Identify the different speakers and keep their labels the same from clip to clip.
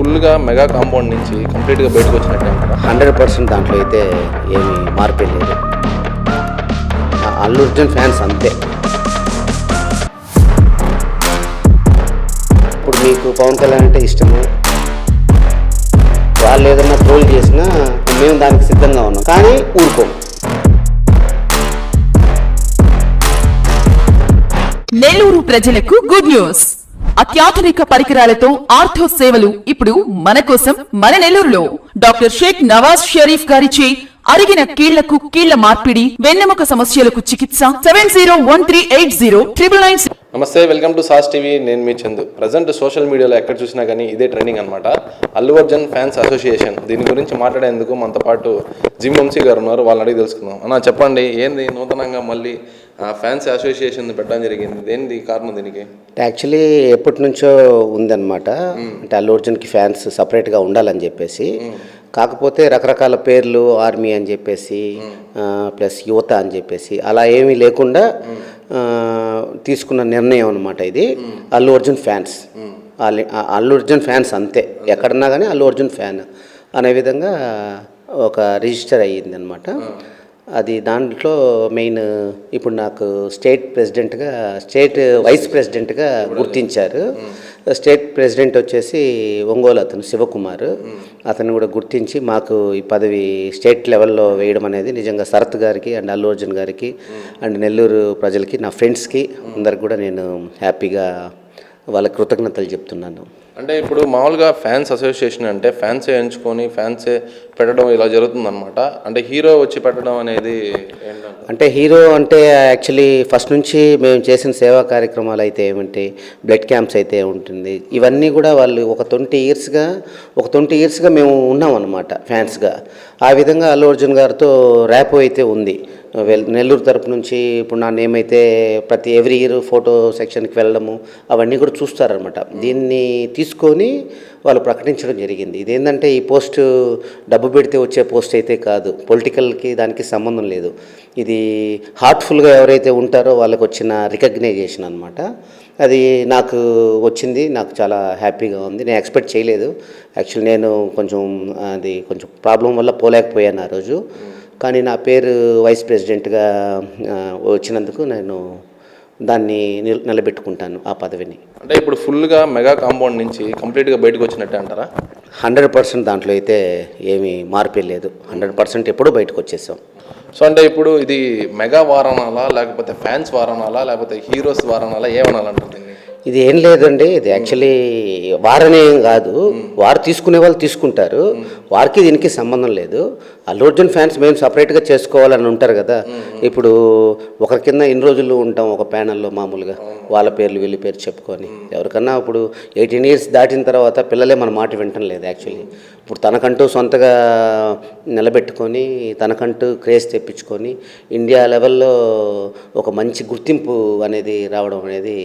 Speaker 1: ఫుల్గా mega compound నుంచి కంప్లీట్గా బయటకు వచ్చినట్టే అంటారా
Speaker 2: హండ్రెడ్ పర్సెంట్ దాంట్లో అయితే ఏమి మార్పే లేదు. ఆ అల్లు అర్జున్ ఫ్యాన్స్ అంతే. ఇప్పుడు మీకు పవన్ కళ్యాణ్ అంటే ఇష్టము. వాళ్ళు ఏదన్నా ట్రోల్ చేసినా మేము దానికి సిద్ధంగా ఉన్నాం. కానీ ఊరుకోము.
Speaker 3: నెల్లూరు ప్రజలకు గుడ్ న్యూస్. అత్యాధునిక పరికరాలతో ఆర్థో సేవలు ఇప్పుడు మన కోసం మన నెల్లూరులో. డాక్టర్ షేక్ నవాజ్ షరీఫ్ గారిచే అరిగిన కీళ్ళకు కీళ్ళ మార్పిడి వెన్నెముక సమస్యలకు చికిత్స seven zero one three eight zero triple nine
Speaker 1: నమస్తే వెల్కమ్ టు సాస్ టీవీ. నేను మీ చందు. ప్రజెంట్ సోషల్ మీడియాలో ఎక్కడ చూసినా కానీ ఇదే ట్రెండింగ్ అనమాట అల్లు అర్జున్ ఫ్యాన్స్ అసోసియేషన్. దీని గురించి మాట్లాడేందుకు మనతో పాటు జిమ్ వంశీ గారు ఉన్నారు. వాళ్ళని అడిగి తెలుసుకుందాం. అన్న చెప్పండి ఏంది నూతనంగా మళ్ళీ ఫ్యాన్స్ అసోసియేషన్ పెట్టడం జరిగింది. దేనిది కారణం దీనికి?
Speaker 2: యాక్చువల్లీ ఎప్పటి నుంచో ఉందన్నమాట అంటే అల్లు అర్జున్కి ఫ్యాన్స్ సపరేట్గా ఉండాలని చెప్పేసి. కాకపోతే రకరకాల పేర్లు ఆర్మీ అని చెప్పేసి ప్లస్ యువత అని చెప్పేసి అలా ఏమీ లేకుండా తీసుకున్న నిర్ణయం అనమాట ఇది. అల్లు అర్జున్ ఫ్యాన్స్. అల్లు అర్జున్ ఫ్యాన్స్ అంతే. ఎక్కడన్నా కానీ అల్లు అర్జున్ ఫ్యాన్. అనే విధంగా ఒక రిజిస్టర్ అయ్యింది అనమాట అది దాంట్లో మెయిన్ ఇప్పుడు నాకు స్టేట్ ప్రెసిడెంట్గా స్టేట్ వైస్ ప్రెసిడెంట్గా గుర్తించారు. స్టేట్ ప్రెసిడెంట్ వచ్చేసి ఒంగోలు అతను శివకుమార్. అతను కూడా గుర్తించి మాకు ఈ పదవి స్టేట్ లెవెల్లో వేయడం అనేది నిజంగా శరత్ గారికి అండ్ అల్లు అర్జున్ గారికి అండ్ నెల్లూరు ప్రజలకి నా ఫ్రెండ్స్కి అందరికి కూడా నేను హ్యాపీగా వాళ్ళ కృతజ్ఞతలు చెప్తున్నాను.
Speaker 1: అంటే ఇప్పుడు మామూలుగా ఫ్యాన్స్ అసోసియేషన్ అంటే ఫ్యాన్సే ఎంచుకొని ఫ్యాన్సే పెట్టడం ఇలా జరుగుతుందన్నమాట. అంటే హీరో వచ్చి పెట్టడం అనేది
Speaker 2: అంటే హీరో అంటే యాక్చువల్లీ ఫస్ట్ నుంచి మేము చేసిన సేవా కార్యక్రమాలు అయితే ఏమిటి బ్లడ్ క్యాంప్స్ అయితే ఉంటుంది. ఇవన్నీ కూడా వాళ్ళు ఒక ట్వంటీ ఇయర్స్గా ఒక ట్వంటీ ఇయర్స్గా మేము ఉన్నాం అనమాట ఫ్యాన్స్గా. ఆ విధంగా అల్లు అర్జున్ గారితో ర్యాప్ అయితే ఉంది. నెల్లూరు తరపు నుంచి ఇప్పుడు నా నేమ్ అయితే ప్రతి ఎవ్రీ ఇయర్ ఫోటో సెక్షన్కి వెళ్ళడము అవన్నీ కూడా చూస్తారనమాట దీన్ని తీసుకొని వాళ్ళు ప్రకటించడం జరిగింది. ఇదేంటంటే ఈ పోస్ట్ డబ్బు పెడితే వచ్చే పోస్ట్ అయితే కాదు. పొలిటికల్కి దానికి సంబంధం లేదు. ఇది హార్ట్ఫుల్గా ఎవరైతే ఉంటారో వాళ్ళకి వచ్చిన రికగ్నైజేషన్ అనమాట అది నాకు వచ్చింది. నాకు చాలా హ్యాపీగా ఉంది. నేను ఎక్స్పెక్ట్ చేయలేదు. యాక్చువల్లీ నేను కొంచెం అది కొంచెం ప్రాబ్లం వల్ల పోలేకపోయాను ఆ రోజు. కానీ నా పేరు వైస్ ప్రెసిడెంట్గా వచ్చినందుకు నేను దాన్ని నిల్- నిలబెట్టుకుంటాను ఆ పదవిని.
Speaker 1: అంటే ఇప్పుడు ఫుల్గా మెగా కాంపౌండ్ నుంచి కంప్లీట్గా బయటకు వచ్చినట్టే అంటారా?
Speaker 2: హండ్రెడ్ పర్సెంట్ దాంట్లో అయితే ఏమీ మార్పే లేదు. హండ్రెడ్ పర్సెంట్ ఎప్పుడూ బయటకు వచ్చేసాం.
Speaker 1: సో అంటే ఇప్పుడు ఇది మెగా వారణాలా లేకపోతే ఫ్యాన్స్ వారణాలా లేకపోతే హీరోస్ వారణాలా ఏమనాలంటారు దీన్ని?
Speaker 2: ఇది ఏం లేదండి. ఇది యాక్చువల్లీ వారనే కాదు. వారు తీసుకునే వాళ్ళు తీసుకుంటారు. వారికి దీనికి సంబంధం లేదు. అల్లు అర్జున్ ఫ్యాన్స్ మేము సపరేట్గా చేసుకోవాలని ఉంటారు కదా. ఇప్పుడు ఒకరి కింద ఇన్ని రోజులు ఉంటాం ఒక ప్యానల్లో మామూలుగా. వాళ్ళ పేర్లు వీళ్ళ పేరు చెప్పుకొని. ఎవరికన్నా ఇప్పుడు ఎయిటీన్ ఇయర్స్ దాటిన తర్వాత పిల్లలే మన మాట వింటం లేదు యాక్చువల్లీ. ఇప్పుడు తనకంటూ సొంతగా నిలబెట్టుకొని తనకంటూ క్రేజ్ తెప్పించుకొని ఇండియా లెవెల్లో ఒక మంచి గుర్తింపు అనేది రావడం అనేది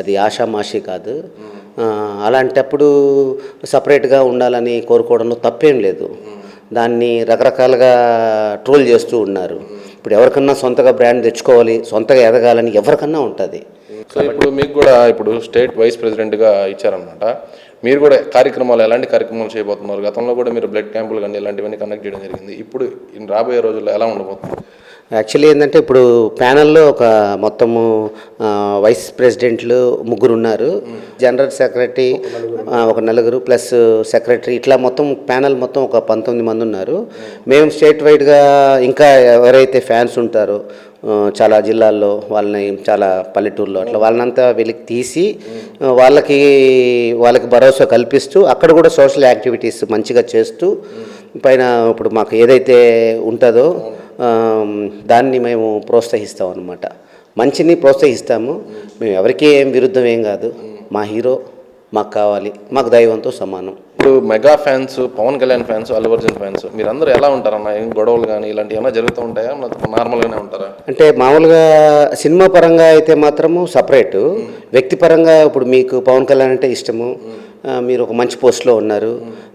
Speaker 2: అది ఆషామాషి కాదు. అలాంటప్పుడు సపరేట్గా ఉండాలని కోరుకోవడంలో తప్పేం లేదు. దాన్ని రకరకాలుగా ట్రోల్ చేస్తూ ఉన్నారు. ఇప్పుడు ఎవరికన్నా సొంతగా బ్రాండ్ తెచ్చుకోవాలి సొంతగా ఎదగాలని ఎవరికన్నా ఉంటుంది.
Speaker 1: సో ఇప్పుడు మీకు కూడా ఇప్పుడు స్టేట్ వైస్ ప్రెసిడెంట్గా ఇచ్చారనమాట మీరు కూడా కార్యక్రమాలు ఎలాంటి కార్యక్రమాలు చేయబోతున్నారు? గతంలో కూడా మీరు బ్లడ్ క్యాంపులు కానీ ఇలాంటివన్నీ కనెక్ట్ చేయడం జరిగింది. ఇప్పుడు రాబోయే రోజుల్లో ఎలా ఉండబోతుంది?
Speaker 2: యాక్చువల్లీ ఏంటంటే ఇప్పుడు ప్యానల్లో ఒక మొత్తము వైస్ ప్రెసిడెంట్లు ముగ్గురు ఉన్నారు జనరల్ సెక్రటరీ ఒక నలుగురు ప్లస్ సెక్రటరీ ఇట్లా మొత్తం ప్యానల్ మొత్తం ఒక పంతొమ్మిది మంది ఉన్నారు. మేము స్టేట్ వైడ్గా ఇంకా ఎవరైతే ఫ్యాన్స్ ఉంటారో చాలా జిల్లాల్లో వాళ్ళని చాలా పల్లెటూరులో అట్లా వాళ్ళనంతా వెలికి తీసి వాళ్ళకి వాళ్ళకి భరోసా కల్పిస్తూ అక్కడ కూడా సోషల్ యాక్టివిటీస్ మంచిగా చేస్తూ పైన ఇప్పుడు మాకు ఏదైతే ఉంటుందో దాన్ని మేము ప్రోత్సహిస్తాం అనమాట మంచిని ప్రోత్సహిస్తాము. మేము ఎవరికీ ఏం విరుద్ధం ఏం కాదు. మా హీరో మాకు కావాలి. మాకు దైవంతో సమానం.
Speaker 1: ఇప్పుడు mega fans Pawan Kalyan fans Allu Arjun fans మీరందరూ ఎలా ఉంటారన్న ఏం గొడవలు కానీ ఇలాంటివి ఏమైనా జరుగుతూ ఉంటాయా? నార్మల్గానే ఉంటారా?
Speaker 2: అంటే మామూలుగా సినిమా పరంగా అయితే మాత్రము సపరేటు. వ్యక్తిపరంగా ఇప్పుడు మీకు పవన్ కళ్యాణ్ అంటే ఇష్టము. మీరు ఒక మంచి పోస్ట్లో ఉన్నారు.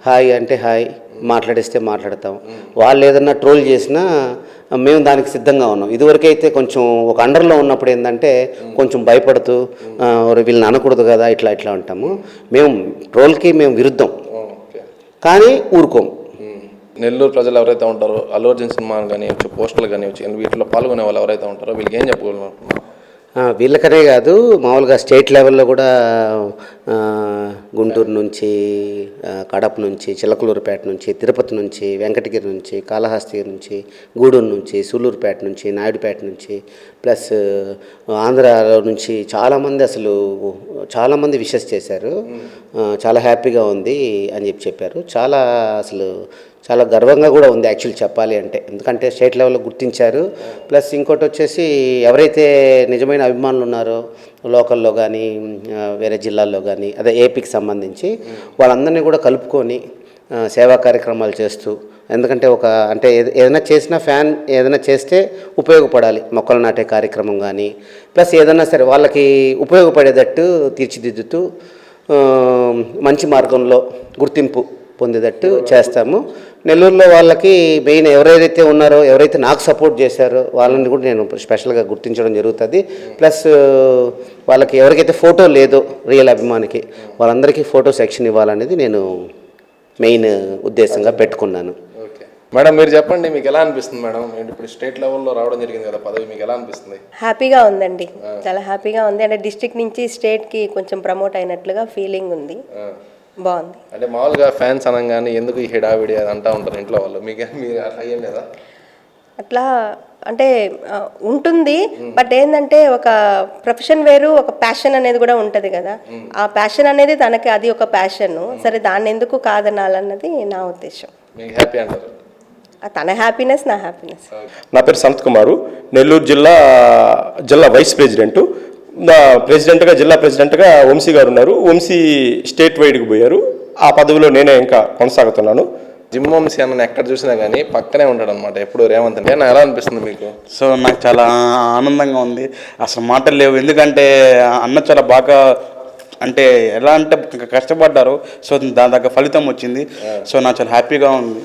Speaker 2: హాయ్ అంటే హాయ్. మాట్లాడిస్తే మాట్లాడతాం. వాళ్ళు ఏదన్నా ట్రోల్ చేసినా మేము దానికి సిద్ధంగా ఉన్నాం. ఇదివరకైతే కొంచెం ఒక అండర్లో ఉన్నప్పుడు ఏంటంటే కొంచెం భయపడుతూ "ఆ, ఒరే వీళ్ళని అనకూడదు కదా ఇట్లా ఇట్లా ఉంటాము మేము ట్రోల్కి మేము విరుద్ధం. కానీ ఊరుకోం.
Speaker 1: నెల్లూరు ప్రజలు ఎవరైతే ఉంటారో అల్లు అర్జున్ సినిమాలు కానివ్వచ్చు పోస్టర్లు కానివ్వచ్చు వీటిలో పాల్గొనే వాళ్ళు ఎవరైతే ఉంటారో వీళ్ళకి ఏం చెప్పగలను
Speaker 2: ఆ, వీళ్ళకనే కాదు మామూలుగా స్టేట్ లెవెల్లో కూడా గుంటూరు నుంచి కడప నుంచి చిలకలూరుపేట నుంచి తిరుపతి నుంచి వెంకటగిరి నుంచి కాళహస్తి నుంచి గూడూరు నుంచి సూలూరుపేట నుంచి నాయుడుపేట నుంచి ప్లస్ ఆంధ్రాలో నుంచి చాలామంది అసలు చాలామంది విషెస్ చేశారు. చాలా హ్యాపీగా ఉంది అని చెప్పి చెప్పారు. చాలా అసలు చాలా గర్వంగా కూడా ఉంది యాక్చువల్ చెప్పాలి అంటే. ఎందుకంటే స్టేట్ లెవెల్లో గుర్తించారు. ప్లస్ ఇంకోటి వచ్చేసి ఎవరైతే నిజమైన అభిమానులు ఉన్నారో లోకల్లో కానీ వేరే జిల్లాల్లో కానీ అదే ఏపీకి సంబంధించి వాళ్ళందరినీ కూడా కలుపుకొని సేవా కార్యక్రమాలు చేస్తూ ఎందుకంటే ఒక అంటే ఏద- ఏదైనా చేసిన ఫ్యాన్ ఏదైనా చేస్తే ఉపయోగపడాలి మొక్కలు నాటే కార్యక్రమం కానీ ప్లస్ ఏదైనా సరే వాళ్ళకి ఉపయోగపడేటట్టు తీర్చిదిద్దుతూ మంచి మార్గంలో గుర్తింపు పొందేటట్టు చేస్తాము. నెల్లూరులో వాళ్ళకి మెయిన్ ఎవరైతే ఉన్నారో ఎవరైతే నాకు సపోర్ట్ చేశారో వాళ్ళని కూడా నేను స్పెషల్గా గుర్తించడం జరుగుతుంది. ప్లస్ వాళ్ళకి ఎవరికైతే ఫోటో లేదో రియల్ అభిమానికి వాళ్ళందరికీ ఫోటో సెక్షన్ ఇవ్వాలనేది నేను మెయిన్ ఉద్దేశంగా పెట్టుకున్నాను.
Speaker 1: ఓకే. మేడం మీరు చెప్పండి మీకు ఎలా అనిపిస్తుంది మేడం? ఇప్పుడు స్టేట్ లెవెల్లో రావడం జరిగింది కదా పదవి మీకు ఎలా అనిపిస్తుంది?
Speaker 4: హ్యాపీగా ఉందండి. చాలా హ్యాపీగా ఉంది. అంటే డిస్ట్రిక్ట్ నుంచి స్టేట్కి కొంచెం ప్రమోట్ అయినట్లుగా ఫీలింగ్ ఉంది. బాగుంది.
Speaker 1: అంటే మామూలుగా ఫ్యాన్స్ అనగానే ఎందుకు ఈ హెడావిడి అది అంటా ఉంటారు ఇంట్లో వాళ్ళు? మీకు మీరు అట్లా ఏం లేదా?
Speaker 4: అట్లా అంటే ఉంటుంది. బట్ ఏంటంటే ఒక ప్రొఫెషన్ వేరు ఒక ప్యాషన్ అనేది కూడా ఉంటుంది కదా. ఆ ప్యాషన్ అనేది తనకి అది ఒక ప్యాషన్. సరే దాన్ని ఎందుకు కాదనాలన్నది నా ఉద్దేశం.
Speaker 1: హ్యాపీ అంటారు?
Speaker 4: తన హ్యాపీనెస్ నా హ్యాపీనెస్.
Speaker 5: నా పేరు సంత్ కుమారు. నెల్లూరు జిల్లా జిల్లా వైస్ ప్రెసిడెంట్. నా ప్రెసిడెంట్గా జిల్లా ప్రెసిడెంట్గా వంశీ గారు ఉన్నారు. వంశీ స్టేట్ వైడ్కి పోయారు. ఆ పదవిలో నేనే ఇంకా కొనసాగుతున్నాను.
Speaker 1: జిమ్ వంశీ అన్న ఎక్కడ చూసినా కానీ పక్కనే ఉంటాడు అనమాట ఎప్పుడు రేవంత్ అంటే నాకు ఎలా అనిపిస్తుంది మీకు?
Speaker 6: సో నాకు చాలా ఆనందంగా ఉంది. అసలు మాటలు లేవు. ఎందుకంటే అన్న చాలా బాగా అంటే ఎలా అంటే కష్టపడ్డారు. సో దాని దగ్గర ఫలితం వచ్చింది. సో నాకు చాలా హ్యాపీగా ఉంది.